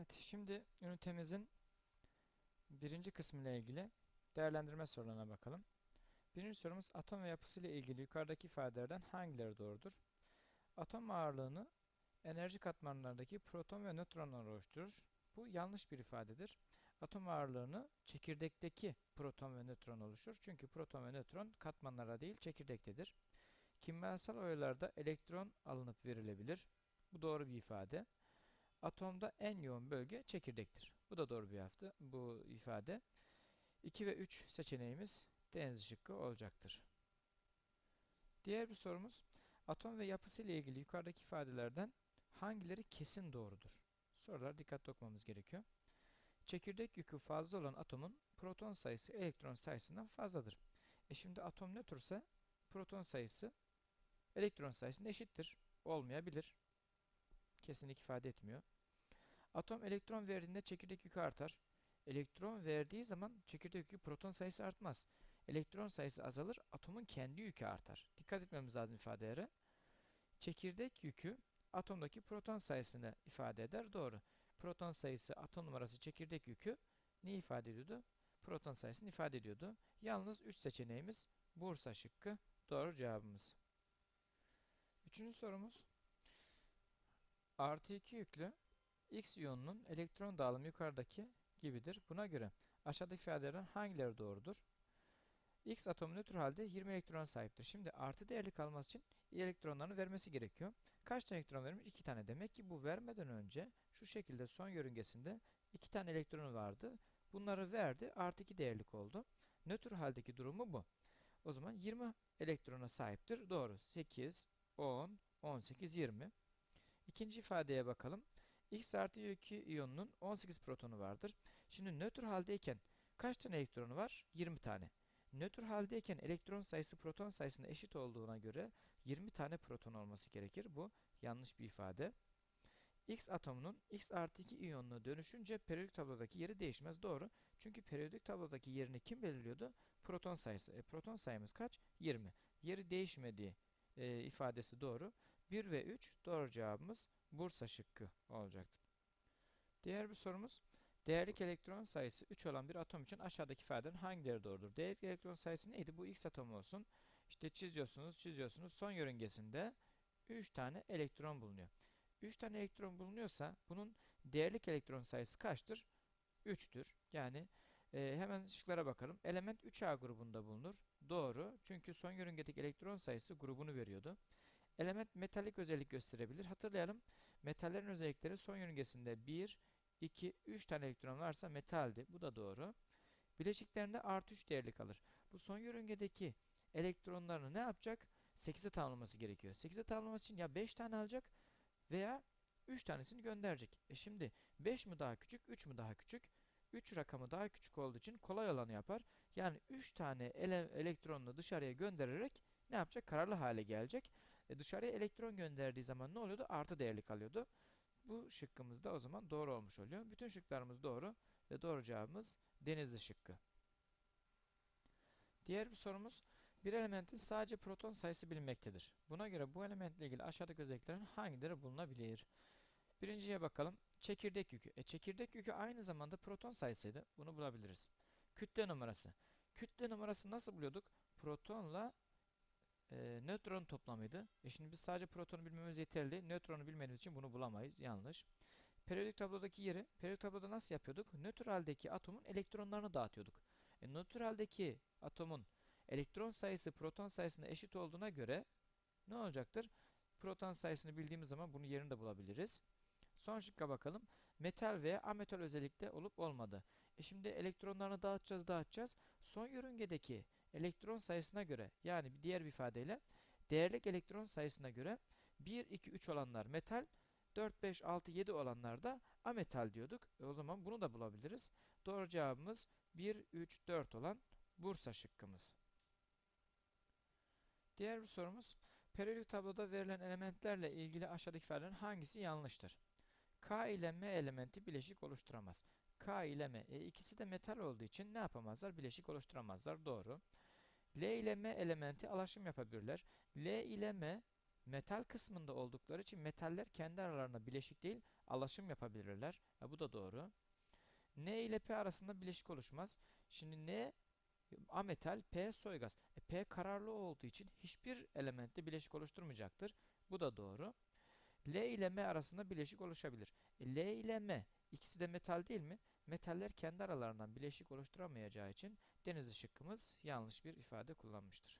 Evet, şimdi ünitemizin birinci kısmı ile ilgili değerlendirme sorularına bakalım. Birinci sorumuz atom ve yapısı ile ilgili yukarıdaki ifadelerden hangileri doğrudur? Atom ağırlığını enerji katmanlarındaki proton ve nötronlar oluşturur. Bu yanlış bir ifadedir. Atom ağırlığını çekirdekteki proton ve nötron oluşur. Çünkü proton ve nötron katmanlara değil çekirdektedir. Kimyasal oyalarda elektron alınıp verilebilir. Bu doğru bir ifade. Atomda en yoğun bölge çekirdektir. Bu da doğru bir hafta, bu ifade. 2 ve 3 seçeneğimiz deniz şıkkı olacaktır. Diğer bir sorumuz, atom ve yapısı ile ilgili yukarıdaki ifadelerden hangileri kesin doğrudur? Sorular dikkatli okumamız gerekiyor. Çekirdek yükü fazla olan atomun proton sayısı elektron sayısından fazladır. E şimdi atom nötrse proton sayısı elektron sayısına eşittir. Olmayabilir. Kesinlik ifade etmiyor. Atom elektron verdiğinde çekirdek yükü artar. Elektron verdiği zaman çekirdek yükü proton sayısı artmaz. Elektron sayısı azalır, atomun kendi yükü artar. Dikkat etmemiz lazım ifadelere. Çekirdek yükü atomdaki proton sayısını ifade eder. Doğru. Proton sayısı, atom numarası, çekirdek yükü ne ifade ediyordu? Proton sayısını ifade ediyordu. Yalnız 3 seçeneğimiz Bursa şıkkı doğru cevabımız. Üçüncü sorumuz. Artı 2 yüklü X iyonunun elektron dağılımı yukarıdaki gibidir. Buna göre aşağıdaki ifadelerden hangileri doğrudur? X atomu nötr halde 20 elektron sahiptir. Şimdi artı değerli kalması için elektronlarını vermesi gerekiyor. Kaç tane elektron vermiş? 2 tane. Demek ki bu vermeden önce şu şekilde son yörüngesinde 2 tane elektronu vardı. Bunları verdi. Artı 2 değerlik oldu. Nötr haldeki durumu bu. O zaman 20 elektrona sahiptir. Doğru. 8, 10, 18, 20. İkinci ifadeye bakalım. X artı 2 iyonunun 18 protonu vardır. Şimdi nötr haldeyken kaç tane elektronu var? 20 tane. Nötr haldeyken elektron sayısı proton sayısına eşit olduğuna göre 20 tane proton olması gerekir. Bu yanlış bir ifade. X atomunun X artı 2 iyonuna dönüşünce periyodik tablodaki yeri değişmez. Doğru. Çünkü periyodik tablodaki yerini kim belirliyordu? Proton sayısı. E, proton sayımız kaç? 20. Yeri değişmediği e, ifadesi doğru. 1 ve 3 doğru cevabımız Bursa şıkkı olacaktır. Diğer bir sorumuz. Değerlik elektron sayısı 3 olan bir atom için aşağıdaki ifadelerin hangileri doğrudur? Değerlik elektron sayısı neydi? Bu X atomu olsun. İşte çiziyorsunuz, çiziyorsunuz. Son yörüngesinde 3 tane elektron bulunuyor. 3 tane elektron bulunuyorsa bunun değerlik elektron sayısı kaçtır? 3'tür. Yani e, hemen şıklara bakalım. Element 3A grubunda bulunur. Doğru. Çünkü son yörüngedeki elektron sayısı grubunu veriyordu. Element metalik özellik gösterebilir. Hatırlayalım. Metallerin özellikleri son yörüngesinde 1, 2, 3 tane elektron varsa metaldi. Bu da doğru. Bileşiklerinde artı 3 değerli kalır. Bu son yörüngedeki elektronlarını ne yapacak? 8'e tamamlaması gerekiyor. 8'e tamamlaması için ya 5 tane alacak veya 3 tanesini gönderecek. E şimdi 5 mi daha küçük, 3 mü daha küçük? 3 rakamı daha küçük olduğu için kolay olanı yapar. Yani 3 tane ele elektronunu dışarıya göndererek ne yapacak? Kararlı hale gelecek. E dışarıya elektron gönderdiği zaman ne oluyordu? Artı değerli kalıyordu. Bu şıkkımız da o zaman doğru olmuş oluyor. Bütün şıklarımız doğru ve doğru cevabımız denizli şıkkı. Diğer bir sorumuz. Bir elementin sadece proton sayısı bilinmektedir. Buna göre bu elementle ilgili aşağıdaki özelliklerin hangileri bulunabilir? Birinciye bakalım. Çekirdek yükü. E, çekirdek yükü aynı zamanda proton sayısıydı. Bunu bulabiliriz. Kütle numarası. Kütle numarası nasıl buluyorduk? Protonla e, nötron toplamıydı. E şimdi biz sadece protonu bilmemiz yeterli. Nötronu bilmediğimiz için bunu bulamayız. Yanlış. Periyodik tablodaki yeri, periyodik tabloda nasıl yapıyorduk? Nötr haldeki atomun elektronlarını dağıtıyorduk. E, nötr atomun elektron sayısı proton sayısına eşit olduğuna göre ne olacaktır? Proton sayısını bildiğimiz zaman bunun yerini de bulabiliriz. Son şıkka bakalım. Metal veya ametal özellikte olup olmadı. E şimdi elektronlarını dağıtacağız, dağıtacağız. Son yörüngedeki elektron sayısına göre yani diğer bir ifadeyle değerlik elektron sayısına göre 1, 2, 3 olanlar metal, 4, 5, 6, 7 olanlar da ametal diyorduk. E o zaman bunu da bulabiliriz. Doğru cevabımız 1, 3, 4 olan Bursa şıkkımız. Diğer bir sorumuz. Periyodik tabloda verilen elementlerle ilgili aşağıdaki ifadelerin hangisi yanlıştır? K ile M elementi bileşik oluşturamaz. K ile M. E, ikisi de metal olduğu için ne yapamazlar? Bileşik oluşturamazlar. Doğru. L ile M elementi alaşım yapabilirler. L ile M metal kısmında oldukları için metaller kendi aralarında bileşik değil, alaşım yapabilirler. E, bu da doğru. N ile P arasında bileşik oluşmaz. Şimdi N ametal, P soy gaz. E, P kararlı olduğu için hiçbir elementte bileşik oluşturmayacaktır. Bu da doğru. L ile M arasında bileşik oluşabilir. E, L ile M ikisi de metal değil mi? Metaller kendi aralarından bileşik oluşturamayacağı için deniz şıkkımız yanlış bir ifade kullanmıştır.